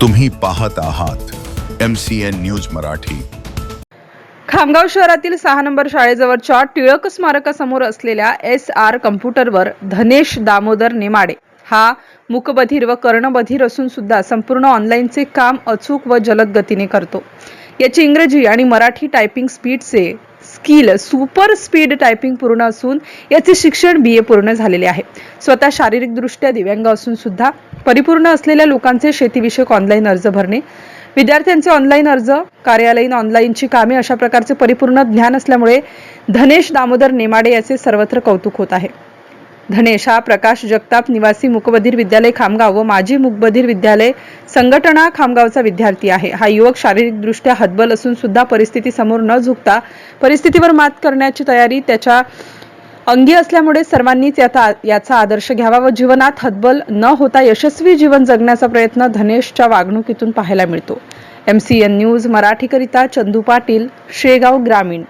तुम्ही पाहत आहात M C N news Marathi. Khamgaon शहरातील सहा नंबर शाळेजवळच्या टिळक स्मारकासमोर असलेल्या एस आर कम्प्युटरवर धनेश दामोदर नेमाडे. हा मुकबधीर व कर्णबधीर असून सुद्धा संपूर्ण ऑनलाईनचे काम अचूक व जलद गतीने करतो. याची इंग्रजी आणि मराठी टायपिंग स्पीडचे स्किल सुपर स्पीड टायपिंग पूर्ण असून याचे शिक्षण बी ए पूर्ण झालेले आहे. स्वतः शारीरिकदृष्ट्या दिव्यांग असून सुद्धा परिपूर्ण असलेल्या लोकांचे शेतीविषयक ऑनलाईन अर्ज भरणे. विद्यार्थ्यांचे ऑनलाईन अर्ज कार्यालयीन ऑनलाईनची कामे अशा प्रकारचे परिपूर्ण ज्ञान असल्यामुळे धनेश दामोदर नेमाडे याचे सर्वत्र कौतुक होत आहे. धनेश हा प्रकाश जगताप निवासी मुकबधीर विद्यालय खामगाव व माजी मुकबधीर विद्यालय संघटना खामगावचा विद्यार्थी आहे. हा युवक शारीरिकदृष्ट्या हतबल असून सुद्धा परिस्थिती समोर न झुकता परिस्थितीवर मात करण्याची तयारी त्याच्या अंगी असल्यामुळे सर्वांनीच याचा याचा आदर्श घ्यावा व जीवनात हतबल न होता यशस्वी जीवन जगण्याचा प्रयत्न धनेशच्या वागणुकीतून पाहायला मिळतो. एम सी एन न्यूज मराठीकरिता चंदू पाटील शेगाव ग्रामीण.